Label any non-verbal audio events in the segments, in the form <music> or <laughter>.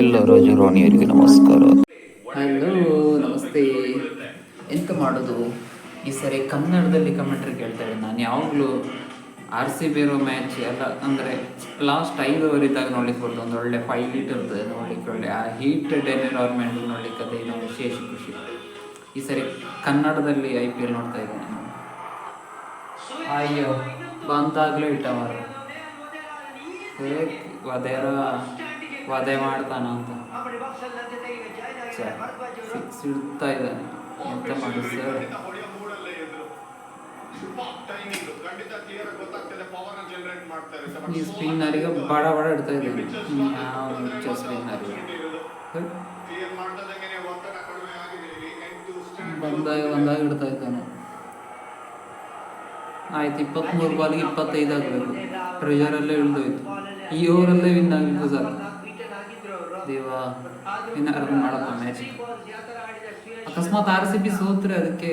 ಎಲ್ಲ ರಾಜರಾಣಿಯರಿಗೆ ನಮಸ್ಕಾರ. ಹಲೋ, ನಮಸ್ತೆ. ಎಂತ ಮಾಡೋದು? ಈ ಸರಿ ಕನ್ನಡದಲ್ಲಿ ಕಮೆಂಟ್ರಿ ಕೇಳ್ತಾ ಇದ್ದೀನಿ. ನಾನು ಯಾವಾಗಲೂ ಆರ್ ಸಿ ಬಿ ಇರೋ ಮ್ಯಾಚ್ ಎಲ್ಲ ಅಂದರೆ ಲಾಸ್ಟ್ ಐದು ಓವರ್ ಇದ್ದಾಗ ನೋಡ್ಲಿಕ್ಕೆ ಬರ್ತದೆ ಒಂದು ಒಳ್ಳೆ ಫೈವ್ ಲೀಟ್ ಇರ್ತದೆ ನೋಡ್ಲಿಕ್ಕೆ ಒಳ್ಳೆ, ಆ ಹೀಟೆಡ್ ಎನ್ವಿರಾನ್ಮೆಂಟ್ ನೋಡ್ಲಿಕ್ಕೆ ಅದೇ ವಿಶೇಷ ಖುಷಿ. ಈ ಸರಿ ಕನ್ನಡದಲ್ಲಿ ಐ ಪಿ ಎಲ್ ನೋಡ್ತಾ ಇದ್ದೀನಿ ನಾನು. ಅಯ್ಯೋ, ಬಂದಾಗಲೇ ಇಟ್ಟ ಮಾರ ವಧೆರ ವಧೆ ಮಾಡ್ತಾನ ಅಂತ. ಸಿಡ್ತಾ ಇದ್ದಾನೆ ಎಂತ ಮಾಡಿ ಸರ್? ಈ ಸ್ಪಿನ್ನರಿಗೆ ಬಡ ಬಡ ಇಡ್ತಾ ಇದ್ದಾನೆ ಯಾವ ಸ್ಪಿನ್ನರಿಗೆ ಬಂದಾಗ ಬಂದಾಗ ಇಡ್ತಾ ಇದ್ದಾನೆ. ಆಯ್ತು ಇಪ್ಪತ್ತ್ಮೂರು ಬಾಲ್ಗೆ ಇಪ್ಪತ್ತೈದು ಆಗಬೇಕು. ಪ್ರೆಷರಲ್ಲೇ ಇಳಿದೋಯ್ತು ಈ ಓವರಲ್ಲೇ ವಿನ್ ಆಗಿದ್ದು ಸಾಕು ದೇವಾ ವಿನ್ನರ್ ಮಾಡಪ್ಪ ಮ್ಯಾಚ್ ಅಕಸ್ಮಾತ್ ಆರ್ ಸಿ ಬಿ ಸೋತ್ರೆ ಅದಕ್ಕೆ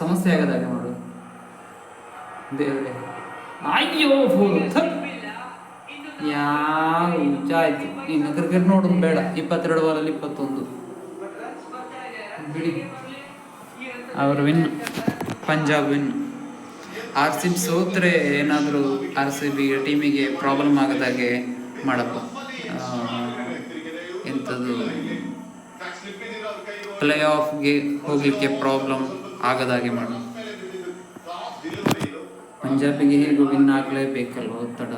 ಸಮಸ್ಯೆ ಆಗದಾಗೆ ನೋಡು. ದೇವ್ರೆ. ಅಯ್ಯೋ ಫೋರ್ ಯಾವ ಹುಚ್ಚ ಆಯ್ತು ಇನ್ನು ಕ್ರಿಕೆಟ್ ನೋಡೋದು ಬೇಡ. ಇಪ್ಪತ್ತೆರಡು ಬಾಲಲ್ಲಿ ಇಪ್ಪತ್ತೊಂದು. ಬಿಡಿ. ಅವರು win Punjab win R C B ಸೋತ್ರೆ ಏನಾದರೂ ಆರ್ ಸಿ ಬಿ ಟೀಮಿಗೆ ಪ್ರಾಬ್ಲಮ್ ಆಗದಾಗೆ ಮಾಡಪ್ಪ. ಪ್ಲೇ ಆಫ್ಗೆ ಹೋಗಲಿಕ್ಕೆ ಪ್ರಾಬ್ಲಮ್ ಆಗದಾಗೆ ಮಾಡು. ಪಂಜಾಬಿಗೆ ಹೇಗೂ ವಿನ್ ಆಗಲೇಬೇಕಲ್ವ ಒತ್ತಡ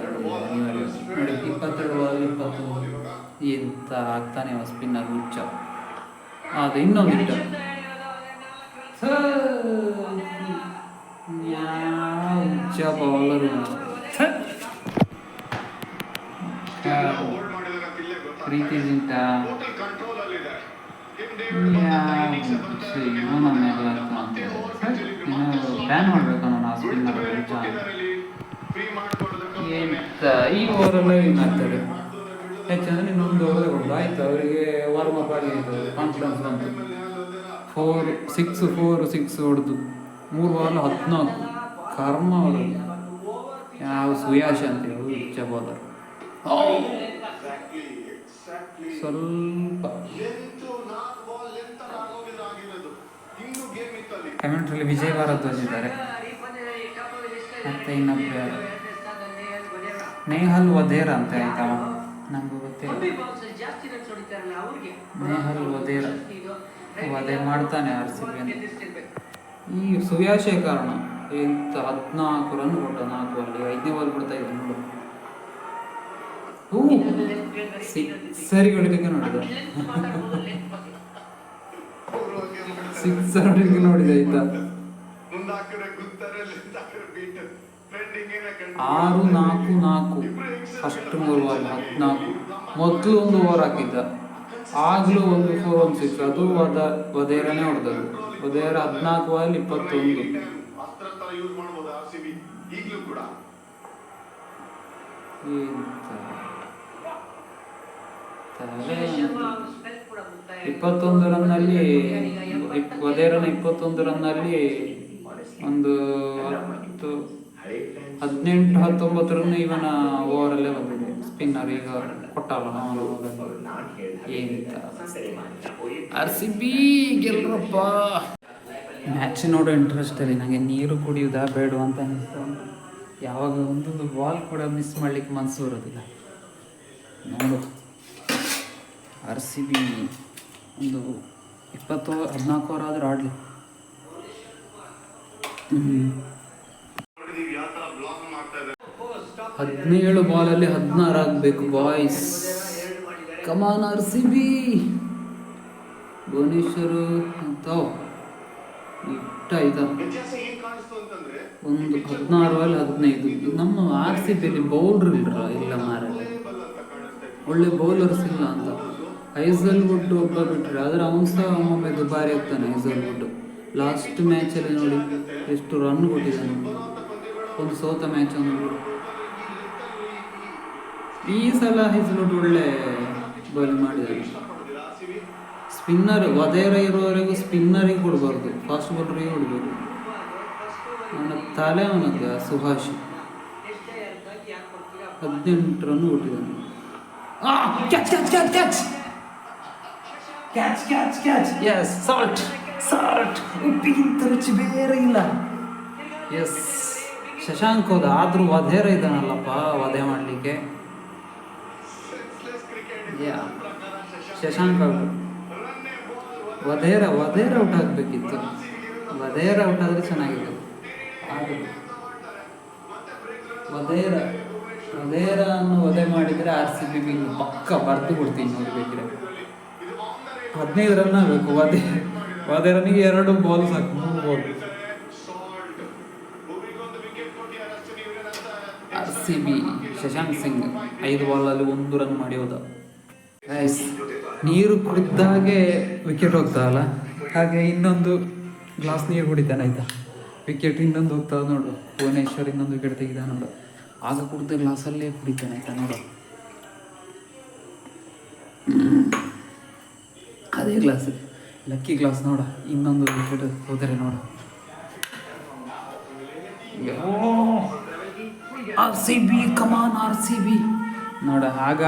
ನೋಡಿ, ಇಪ್ಪತ್ತೆರಡು ಬಾಲ್ ಇಪ್ಪತ್ತು ಎಂತ ಆಗ್ತಾನೆ ಸ್ಪಿನ್ನರ್ ಹುಚ್ಚ. ಅದು ಇನ್ನೊಂದು ಇಟ್ಟ ಹುಚ್ಚ ಬೌಲರು ಪ್ರೀತಿ ಜಿಂಟ. ಇವನನ್ನೆಲ್ಲ ಬ್ಯಾನ್ ಮಾಡ್ಬೇಕು ನಾನು ಆ ಸ್ಪಿನ್ನರ್ ಹುಚ್ಚ ಎಂತ ಈ ಓವರಲ್ಲೇ ವಿನ್ ಆಗ್ತಾರೆ ಹೆಚ್ಚಂದ್ರೆ ಇನ್ನೊಂದು ಓವರ್ ಕೊಡು ಆಯ್ತು ಅವರಿಗೆ ವಾರ್ಮ್ ಅಪ್ ಆಗಿದೆ ಕಾನ್ಫಿಡೆನ್ಸ್ ಬಂತು. ಫೋರ್ ಸಿಕ್ಸ್ ಫೋರ್ ಸಿಕ್ಸ್ ಹೊಡೆದು. ಮೂರು ಬಾಲ್ ಹದಿನಾಲ್ಕು. ಕರ್ಮ ಅವರು ಯಾವ ಸುಯಾಶ ಅಂತ ಹೇಳಿ ಬೌಲರ್. ಸ್ವಲ್ಪ ಕಮೆಂಟ್ರಲ್ಲಿ ವಿಜಯ್ ಭಾರದ್ವಾಜ್ ಇದ್ದಾರೆ ಮತ್ತೆ? ನೇಹಲ್ ವಧೇರ ಅಂತ ಆಯ್ತಾ? ನಂಗೂ ಗೊತ್ತಿಲ್ಲ. ನೇಹಲ್ ವಧೇರ ವಧೆ ಮಾಡ್ತಾನೆ ಆರ್ ಸಿ ಬಿ ಈ ಸುವ್ಯಾಶಯ ಕಾರಣ ಎಂತ ಹದಿನಾಲ್ಕು ರನ್ ಕೊಟ್ಟ ನಾಲ್ಕು ಅಲ್ಲಿ, ಐದನೇ ಬಾಲ್ ಬಿಡ್ತಾ ಇದ್ದ ನೋಡು. ಹೂ ಸರಿ ಹೊಡಿಲಿಕ್ಕೆ ನೋಡಿದ ಸಿಕ್ಸ್ ಸರೌಂಡಿಂಗ್ ನೋಡಿದೆ ಆಯ್ತಾ ಆರು ನಾಲ್ಕು ನಾಲ್ಕು. ಫಸ್ಟ್ ಮೂರು ಬಾಲ್ ಹದಿನಾಲ್ಕು ಮೊದಲು ಒಂದು ಓವರ್ ಹಾಕಿದ್ದ. ಆಗಲೂ ಒಂದು ಫೋರ್ ಒಂದು ಸಿಕ್ಸ್ ಅದು ವದ ವದೇರನೇ ಹೊಡೆದದು ವದೇರ ಹದಿನಾಲ್ಕು ಬಾಲ್ ಇಪ್ಪತ್ತೊಂದು. ಇಪ್ಪತ್ತೊಂದು ರನ್ನಲ್ಲಿ ಇಪ್- ವದೇರನ ಇಪ್ಪತ್ತೊಂದು ರನ್ನಲ್ಲಿ ಒಂದು ಹತ್ತು ಹದಿನೆಂಟು, ಹತ್ತೊಂಬತ್ತು ರನ್ ಇವನ ಓವರಲ್ಲೇ ಬಂದಿದೆ. ಸ್ಪಿನ್ನರ್ ಈಗ ಕೊಟ್ಟಲ್ಲ ನಾವು ಆರ್ ಸಿ ಬಿ ಗೆಲ್ರಪ್ಪ ಮ್ಯಾಚ್ ನೋಡೋ ಇಂಟ್ರೆಸ್ಟ್ ಅಲ್ಲಿ ನನಗೆ ನೀರು ಕುಡಿಯೋದಾ ಬೇಡ ಅಂತ ಅನಿಸ್ತು ಯಾವಾಗ ಒಂದೊಂದು ಬಾಲ್ ಕೂಡ ಮಿಸ್ ಮಾಡ್ಲಿಕ್ಕೆ ಮನಸ್ಸು ಬರೋದಿಲ್ಲ. ನೋಡು. ಆರ್ ಸಿ ಬಿ ಒಂದು ಇಪ್ಪತ್ತು, ಹದಿನಾಲ್ಕು ಅವರ್ ಆದರೂ ಆಡಲಿ. ಹದಿನೇಳು ಬಾಲಲ್ಲಿ ಹದಿನಾರು ಆಗಬೇಕು boys come on R C B Bhuvneshwar ಅಂತ ಇಟ್ಟ ಆಯ್ತಾ ಒಂದು ಹದಿನಾರು ಅಲ್ಲಿ ಹದಿನೈದು. ನಮ್ಮ ಆರ್ ಸಿ ಬಿಯಲ್ಲಿ ಬೌಲ್ರ್ ಇಲ್ರ ಇಲ್ಲ ಮಾರ ಒಳ್ಳೆ ಬೌಲರ್ಸ್ ಇಲ್ಲ ಅಂತ. ಐಸಲ್ ವುಡ್ ಒಬ್ಬ ಬಿಟ್ಟರೆ ಆದರೆ ಅವನು ಸಹ ಒಮ್ಮೊಮ್ಮೆ ದುಬಾರಿ ಆಗ್ತಾನೆ ಐಸಲ್ ವುಡ್. ಲಾಸ್ಟ್ ಮ್ಯಾಚಲ್ಲಿ ನೋಡಿ, ಎಷ್ಟು ರನ್ ಕೊಟ್ಟಿದ್ದಾನೆ ಒಂದು ಸೋತ ಮ್ಯಾಚ್ ಒಂದು ಈ ಸಲ ಹೆಸರುಡ್ ಒಳ್ಳೆ ಬೌಲಿಂಗ್ ಮಾಡಿದ್ದಾರೆ ಸ್ಪಿನ್ನರ್ ವದೇರ ಇರೋವರೆಗೂ ಸ್ಪಿನ್ನರಿಗೆ ಕೊಡಬಾರ್ದು. ಫಾಸ್ಟ್ ಬೌಲರಿಗೆ ಕೊಡಬೇಕು. ಅವನ ತಲೆ ಅವನದ್ದು ಸುಭಾಷ್ ಹದಿನೆಂಟು ರನ್ ಕೊಟ್ಟಿದ್ದಾನೆ. Catch catch catch yes salt salt ಉಪ್ಪಿಗಿಂತ ರುಚಿ ಬೇರೆ ಇಲ್ಲ. ಎಸ್ ಶಶಾಂಕ್ ಹೋದ ಆದರೂ ವಧೇರ ಇದ್ದಾನಲ್ಲಪ್ಪ ವಧೆ ಮಾಡಲಿಕ್ಕೆ. Yeah Shashank out Wadhera Wadhera out ಆಗಬೇಕಿತ್ತು ವಧೇರ ಔಟ್ ಆದರೆ ಚೆನ್ನಾಗಿತ್ತು. ಆದರೂ ವಧೇರ ವಧೇರ ಅನ್ನು ವಧೆ ಮಾಡಿದರೆ ಆರ್ ಸಿ ಬಿ ಪಕ್ಕ ಬರೆದು ಕೊಡ್ತೀನಿ ನೋಡಿ ಬೇಕಿದ್ರೆ ಹದಿನೈದು ರನ್ ಆಗಬೇಕು ವಾದೆ ವಾದೆ ರನ್ನಿಗೆ ಎರಡು ಬಾಲ್ ಸಾಕು, ಮೂರು ball R C B Shashank Singh ಐದು ಬಾಲಲ್ಲಿ ಒಂದು ರನ್ ಮಾಡಿ ಹೋದ. ನೀರು ಕುಡಿದಾಗೆ ವಿಕೆಟ್ ಹೋಗ್ತಾವಲ್ಲ ಹಾಗೆ ಇನ್ನೊಂದು ಗ್ಲಾಸ್ ನೀರು ಕುಡಿತಾನೆ ಆಯ್ತಾ? ವಿಕೆಟ್ ಇನ್ನೊಂದು ಹೋಗ್ತಾ ನೋಡು. ಭುವನೇಶ್ವರ್ ಇನ್ನೊಂದು ವಿಕೆಟ್ ತೆಗಿದ ನೋಡು. ಆಗ ಕುಡಿದ ಗ್ಲಾಸಲ್ಲೇ ಕುಡಿತಾನೆ ಆಯ್ತಾ ನೋಡು. ಅದೇ ಗ್ಲಾಸ್ ಲಕ್ಕಿ ಗ್ಲಾಸ್ ನೋಡ, ಇನ್ನೊಂದು ವಿಕೆಟ್ ಹೋದರೆ ನೋಡ. R C B come on R C B ನೋಡ, ಆಗ,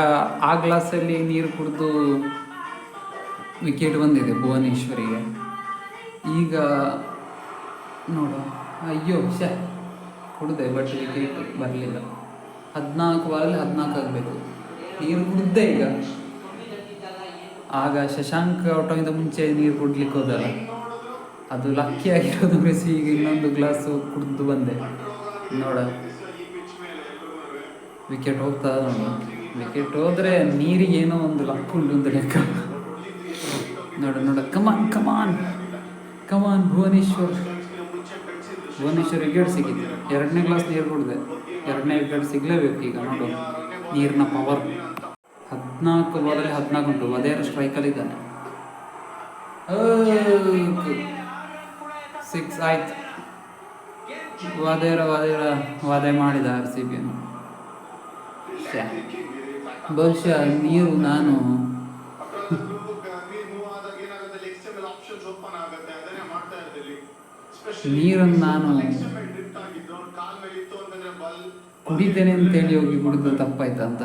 ಆ ಗ್ಲಾಸಲ್ಲಿ ನೀರು ಕುಡಿದು ವಿಕೆಟ್ ಬಂದಿದೆ ಭುವನೇಶ್ವರಿಗೆ. ಈಗ ನೋಡ, ಅಯ್ಯೋ ಶ ಕುಡಿದೆ ಬಟ್ ವಿಕೆಟ್ ಬರಲಿಲ್ಲ. ಹದಿನಾಲ್ಕು ಬಾರಲ್ಲಿ ಹದಿನಾಲ್ಕು ಆಗಬೇಕು. ನೀರು ಕುಡ್ದೆ ಈಗ. ಆಗ ಶಶಾಂಕ್ ಔಟೋಗಿಂತ ಮುಂಚೆ ನೀರು ಕುಡ್ಲಿಕ್ಕೆ ಹೋದಲ್ಲ. ಅದು ಲಕ್ಕಿ ಆಗಿರೋದು ಬಿಸಿ ಈಗ ಇನ್ನೊಂದು ಗ್ಲಾಸು ಕುಡಿದು ಬಂದೆ. ನೋಡ. ವಿಕೆಟ್ ಹೋಗ್ತಾ ನೋಡ. ವಿಕೆಟ್ ಹೋದ್ರೆ ನೀರಿಗೆ ಏನೋ ಒಂದು ಲಕ್ ಉಂಟು ಅಂತ ಲೆಕ್ಕ. ನೋಡ ನೋಡ. Come on come on come on Bhuvneshwar. Bhuvneshwar wicket ಸಿಕ್ಕಿದೆ. ಎರಡನೇ ಗ್ಲಾಸ್ ನೀರು ಕುಡಿದೆ. ಎರಡನೇ ವಿಕೆಟ್ ಸಿಗಲೇಬೇಕು ಈಗ ನೋಡು. ನೀರಿನ ಪವರ್ ಹದಿನಾಲ್ಕು ಬಾಲಲ್ಲಿ ಹದಿನಾಲ್ಕು ಉಂಟು ಅದೇನು ಸ್ಟ್ರೈಕಲ್ಲಿ ಇದ್ದಾನೆ ಸಿಕ್ಸ್ ಆಯ್ತು. ವಾದೇರ ವಾದೇರ, ವಾದೆ ಮಾಡಿದ ಆರ್ ಸಿ ಬಿಯನ್ನು ಬಹುಶಃ ನೀರು, ನಾನು. ನೀರನ್ನು ನಾನು ಕುಡಿತೇನೆ ಅಂತೇಳಿ ಹೋಗಿ ಕುಡಿದ್ರೆ ತಪ್ಪಾಯ್ತಾ ಅಂತ.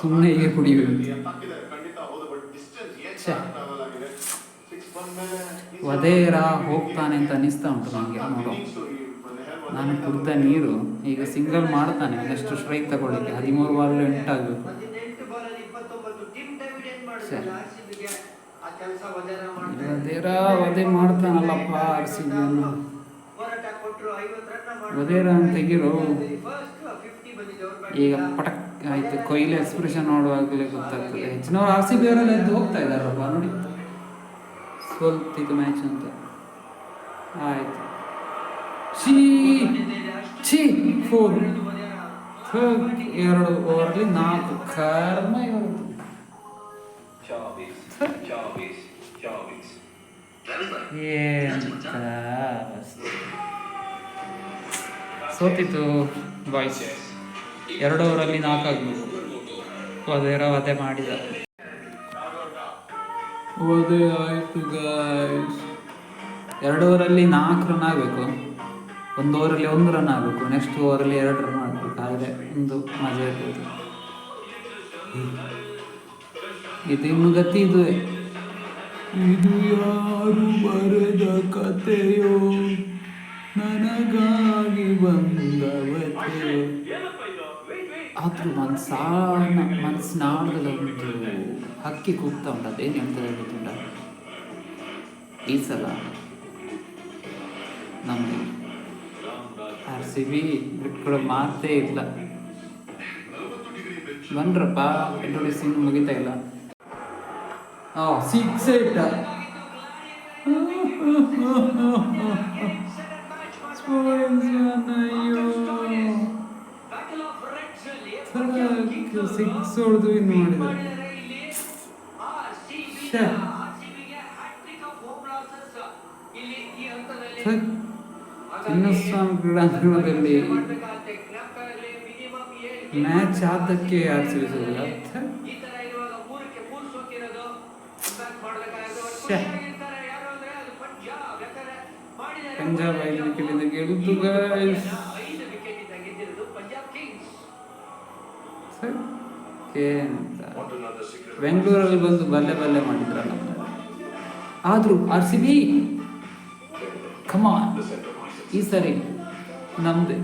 ಸುಮ್ಮನೆ ಹೀಗೆ ಕುಡಿಯುವುದು. ವಧೇರ ಹೋಗ್ತಾನೆ ಅಂತ ಅನಿಸ್ತಾ ಉಂಟು ನನಗೆ ನೋಡು ನಾನು ಕುಡ್ದ ನೀರು ಈಗ ಸಿಂಗಲ್ ಮಾಡ್ತಾನೆ ನೆಕ್ಸ್ಟ್ ಸ್ಟ್ರೈಕ್ ತಗೊಳ್ಳಿಕ್ಕೆ. ಹದಿಮೂರು ಬಾಲ್ ಎಂಟಾಗಬೇಕು. ವಧೇರ ವಧೆ ಮಾಡ್ತಾನಲ್ಲಪ್ಪ ಆರ್ ಸಿ ಬಿಯನ್ನು ವಧೇರ ಅಂತ ತೆಗಿರೋ ಈಗ ಪಟಕ್ ಆಯ್ತು ಕೊಹ್ಲಿ ಎಕ್ಸ್ಪ್ರೆಷನ್ ನೋಡುವಾಗಲೇ ಗೊತ್ತಾಗ್ತದೆ. ಹೆಚ್ಚಿನವ್ರು ಆರ್ ಸಿ ಬಿ ಅವರೆಲ್ಲ ಎದ್ದು ಹೋಗ್ತಾ ಇದ್ದಾರಪ್ಪ ನೋಡಿ. ಸೋಲ್ತಿದ್ದು ಮ್ಯಾಚ್ ಅಂತ. ಆಯ್ತು. ಛೀ ಛೀ ಫೋರ್ ಎರಡು ಓವರ್ಲಿ ನಾಲ್ಕು. ಕರ್ಮ ಎಂತ ಅವಸ್ಥೆ. ಸೋತಿತ್ತು ಬಾಯ್ಸ್ ಎರಡು ಓವರಲ್ಲಿ ನಾಲ್ಕು ಆಗಬೇಕು ವಧೇರ ವಧೆ ಮಾಡಿದ. ವಧೆ ಆಯ್ತು ಗಾಯ್ಸ್ ಎರಡು ಓವರಲ್ಲಿ ನಾಲ್ಕು ರನ್ ಆಗಬೇಕು. ಒಂದು ಓವರಲ್ಲಿ ಒಂದು ರನ್ ಆಗಬೇಕು. ನೆಕ್ಸ್ಟ್ ಓವರಲ್ಲಿ ಎರಡು ರನ್ ಆಗಬೇಕು. ಆದರೆ ಒಂದು ಮಜಾ ಇರ್ಬೋದು. ಇದು ಇನ್ನು ಗತಿ ಇದು ಇದು ಯಾರು ಬರೆದ ಕಥೆಯೋ ನನಗಾಗಿ ಬಂದವತೆಯೋ ಆದ್ರೂ ಮನ್ಸಾನ ಮನಸ್ಸಿನಾಳದಲ್ಲಿ ಒಂದು ಹಕ್ಕಿ ಕೂಗ್ತಾ ಉಂಟು. ಅದೇನು ಹೇಳ್ತದೆ ಗೊತ್ತುಂಟ ಈ ಸಲ ನಮ್ಮ ಆರ್ ಸಿ ಬಿ ಬಿಟ್ಕೊಡೋ ಮಾತೇ ಇಲ್ಲ. ಬನ್ರಪ್ಪ ಎಂಟೋಡಿ ಇನ್ನು ಮುಗಿತಾ ಇಲ್ಲ. ಆ ಸಿಕ್ಸ್ <laughs> ಏಟ್ ಅಯ್ಯೋ. ಸಿಕ್ಸ್ ಹೊಡೆದು ಇನ್ನು ಮಾಡಿದ ಶ್ಯಾ. ಛೆ. ಚಿನ್ನಸ್ವಾಮಿ ಕ್ರೀಡಾಂಗಣದಲ್ಲಿ ಮ್ಯಾಚ್ ಆದಕ್ಕೆ ಆಚರಿಸೋದಿಲ್ಲ ಛೆ. ಶ್ಯಾ. ಪಂಜಾಬ್ ಐದು ವಿಕೆಟಿಂದ ಗೆಲ್ತು ಬೆಂಗಳೂರಲ್ಲಿ ಬಂದು ಬಲ್ಲೆ ಬಲ್ಲೆ ಮಾಡಿದ್ರಲ್ಲ ಆದರೂ ಆರ್ ಸಿ ಬಿ? ಕಮಾನ್ ಈ ಸರಿ ನಮ್ದೆ.